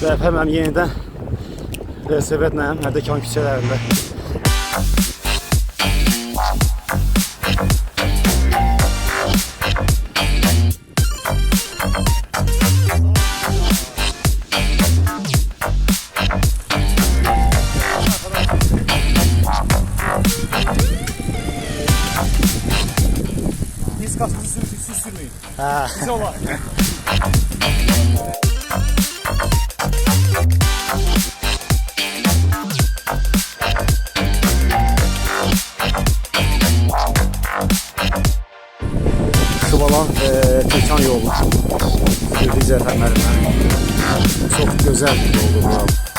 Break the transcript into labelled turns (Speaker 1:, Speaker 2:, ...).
Speaker 1: Zəfər mənim yenidən velosipedlə Mərdəkan küçələrində.
Speaker 2: Biz kaskı sür, siz sürmeyin. Bize ola.
Speaker 1: Xıbalan e, Tekan yolu. Zəfər müəllimə. Çox gözəl yoldur bura.